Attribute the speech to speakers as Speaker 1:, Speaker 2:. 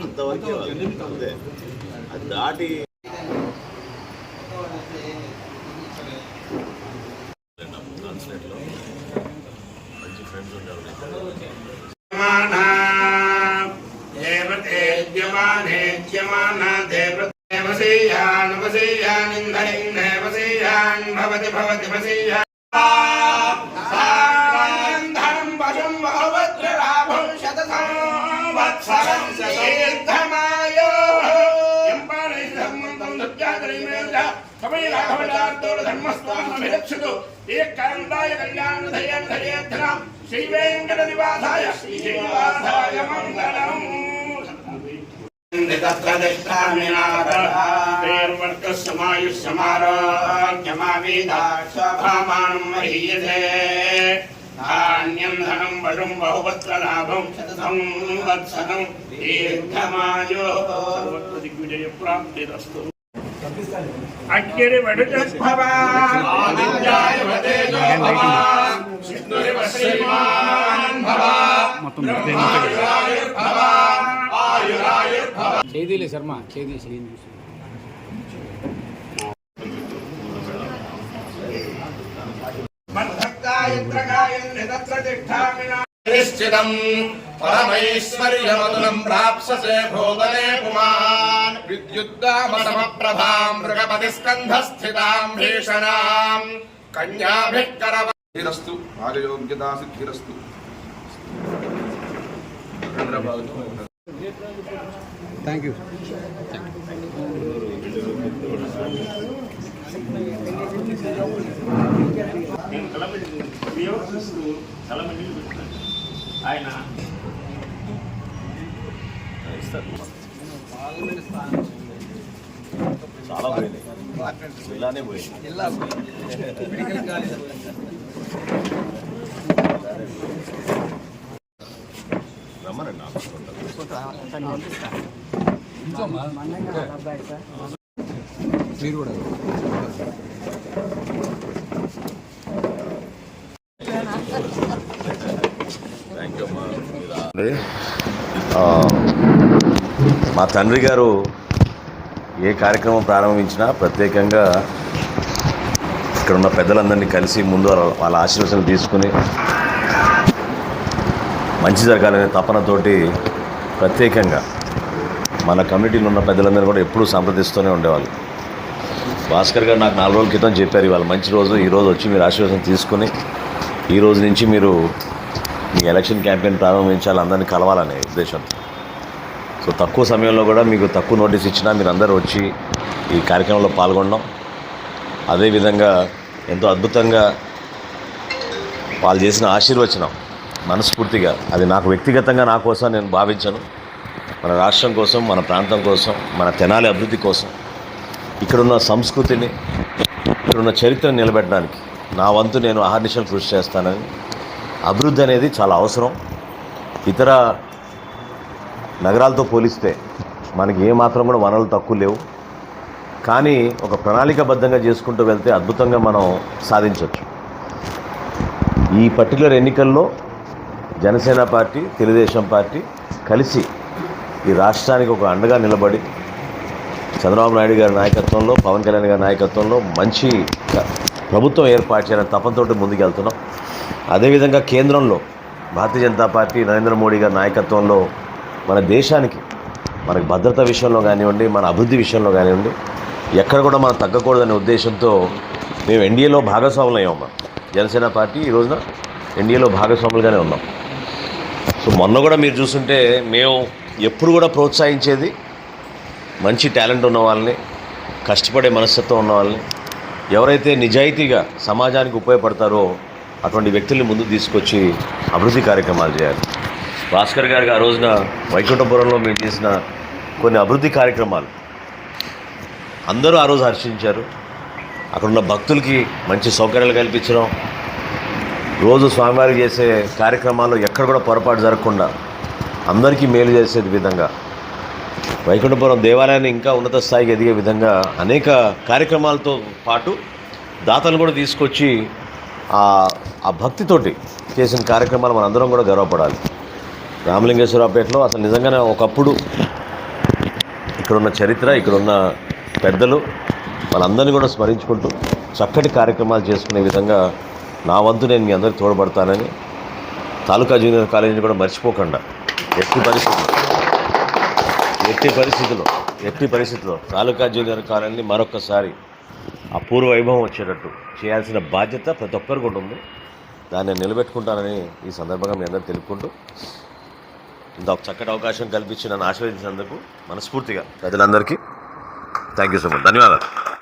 Speaker 1: అంతవరకే. అంతే అది దాటి కాన్సులేట్లో మంచి ఫ్రెండ్స్ ఉండేవాళ్ళు
Speaker 2: దేవసేయాన్ భవతి భవతి ధర్మస్థానమిరక్షతు ఏకాంతాయ కళ్యాణధయ ధయేర్థనం శ్రీ వెంకట నివాసాయ శ్రీ శ్రీనివాసాయ మంగళం. ధాన్యం ధనం వశం బహువత్ర లాభం శత సంవత్సరం దీర్ఘమాయో సర్వత్ర దిగ్విజయ ప్రాప్తిరస్తు అగ్గిరి
Speaker 3: చేదిలే శర్మ చేది చేది
Speaker 2: प्रतिष्ठामिना निश्चितम्। परमैश्वर्यमधुनम् प्राप्स्यसे भोगने पुमान्। विद्युद्दामसमप्रभाम् मृगपतिस्कन्धस्थिताम्
Speaker 4: भीषणाम्। कन्याभिः करवस्तु
Speaker 3: राजयोग्यता सिद्धिरस्तु
Speaker 2: थैंक यू Thank you. పెడుతున్నాను ఆయన
Speaker 1: చాలా పోయినాయి ఇలానే పోయింది. రమ్మనండి
Speaker 3: మీరు కూడా
Speaker 1: థ్యాంక్ యూ అమ్మా ఆ, మా తండ్రి గారు ఏ కార్యక్రమం ప్రారంభించినా ప్రత్యేకంగా ఇక్కడ ఉన్న పెద్దలందరినీ కలిసి ముందు వాళ్ళ- వాళ్ళ ఆశీర్వచనం తీసుకుని మంచి జరగాలనే తపనతోటి ప్రత్యేకంగా మన కమ్యూనిటీలో ఉన్న పెద్దలందరూ కూడా ఎప్పుడూ సంప్రదిస్తూనే ఉండేవాళ్ళు. భాస్కర్ గారు నాకు నాలుగు రోజుల క్రితం చెప్పారు ఇవాళ మంచి రోజు ఈరోజు వచ్చి మీరు ఆశీర్వాదం తీసుకుని ఈ రోజు నుంచి మీరు మీ ఎలక్షన్ క్యాంపెయిన్ ప్రారంభించాలి అందరినీ కలవాలనే ఉద్దేశంతో సో తక్కువ సమయంలో కూడా మీకు తక్కువ నోటీస్ ఇచ్చినా మీరు అందరూ వచ్చి ఈ కార్యక్రమంలో పాల్గొనడం అదేవిధంగా ఎంతో అద్భుతంగా వాళ్ళు చేసిన ఆశీర్వచనం మనస్ఫూర్తిగా. అది నాకు వ్యక్తిగతంగా నా కోసం నేను భావించను. మన రాష్ట్రం కోసం మన ప్రాంతం కోసం మన తెనాలి అభివృద్ధి కోసం ఇక్కడున్న సంస్కృతిని ఇక్కడున్న చరిత్రను నిలబెట్టడానికి నా వంతు నేను ఆహర్నిశలు కృషి చేస్తానని అభివృద్ధి అనేది చాలా అవసరం. ఇతర నగరాలతో పోలిస్తే మనకి ఏమాత్రం కూడా వనరులు తక్కువ లేవు. కానీ ఒక ప్రణాళికబద్ధంగా చేసుకుంటూ వెళ్తే అద్భుతంగా మనం సాధించవచ్చు ఈ పర్టికులర్ ఎన్నికల్లో జనసేన పార్టీ తెలుగుదేశం పార్టీ కలిసి ఈ రాష్ట్రానికి ఒక అండగా నిలబడి చంద్రబాబు నాయుడు గారి నాయకత్వంలో పవన్ కళ్యాణ్ గారి నాయకత్వంలో మంచి ప్రభుత్వం ఏర్పాటు చేయాలని తపంతో ముందుకెళ్తున్నాం. అదేవిధంగా కేంద్రంలో భారతీయ జనతా పార్టీ నరేంద్ర మోడీ గారి నాయకత్వంలో మన దేశానికి మనకు భద్రత విషయంలో కానివ్వండి మన అభివృద్ధి విషయంలో కానివ్వండి ఎక్కడ కూడా మనం తగ్గకూడదనే ఉద్దేశంతో మేము ఎన్డీఏలో భాగస్వాములు మనం జనసేన పార్టీ ఈ రోజున ఎన్డీఏలో భాగస్వాములుగానే ఉన్నాం. సో మొన్న కూడా మీరు చూస్తుంటే మేము ఎప్పుడు కూడా ప్రోత్సహించేది మంచి టాలెంట్ ఉన్న వాళ్ళని కష్టపడే మనస్తత్వం ఉన్న వాళ్ళని ఎవరైతే నిజాయితీగా సమాజానికి ఉపయోగపడతారో అటువంటి వ్యక్తుల్ని ముందు తీసుకొచ్చి అభివృద్ధి కార్యక్రమాలు చేయాలి. భాస్కర్ గారికి ఆ రోజున వైకుంఠపురంలో మేము చేసిన కొన్ని అభివృద్ధి కార్యక్రమాలు. అందరూ ఆ రోజు హర్షించారు. అక్కడున్న భక్తులకి మంచి సౌకర్యాలు కల్పించడం రోజు స్వామివారికి చేసే కార్యక్రమాల్లో ఎక్కడ కూడా పొరపాటు జరగకుండా అందరికీ మేలు చేసే విధంగా వైకుంఠపురం దేవాలయాన్ని ఇంకా ఉన్నత స్థాయికి ఎదిగే విధంగా అనేక కార్యక్రమాలతో పాటు దాతలు కూడా తీసుకొచ్చి ఆ భక్తితోటి చేసిన కార్యక్రమాలు మనందరం కూడా గర్వపడాలి. రామలింగేశ్వరపేటలో అసలు నిజంగానే ఒకప్పుడు ఇక్కడున్న చరిత్ర ఇక్కడున్న పెద్దలు వాళ్ళందరినీ కూడా స్మరించుకుంటూ చక్కటి కార్యక్రమాలు చేసుకునే విధంగా నా వంతు నేను మీ అందరికి తోడ్పడతానని తాలూకా జూనియర్ కాలేజీని కూడా మర్చిపోకుండా ఎట్టి పరిస్థితుల్లో ఎట్టి పరిస్థితుల్లో ఎట్టి పరిస్థితుల్లో తాలూకా జూనియర్ కాలేజీని మరొకసారి అపూర్వ వైభవం వచ్చేటట్టు చేయాల్సిన బాధ్యత ప్రతి ఒక్కరికి ఉంటుంది దాన్ని నిలబెట్టుకుంటానని ఈ సందర్భంగా మీ అందరూ తెలుపుకుంటూ ఇంత ఒక చక్కటి అవకాశం కల్పించి నన్ను ఆశీర్వదించినందుకు మనస్ఫూర్తిగా ప్రజలందరికీ. థ్యాంక్ యూ సో మచ్ ధన్యవాదాలు.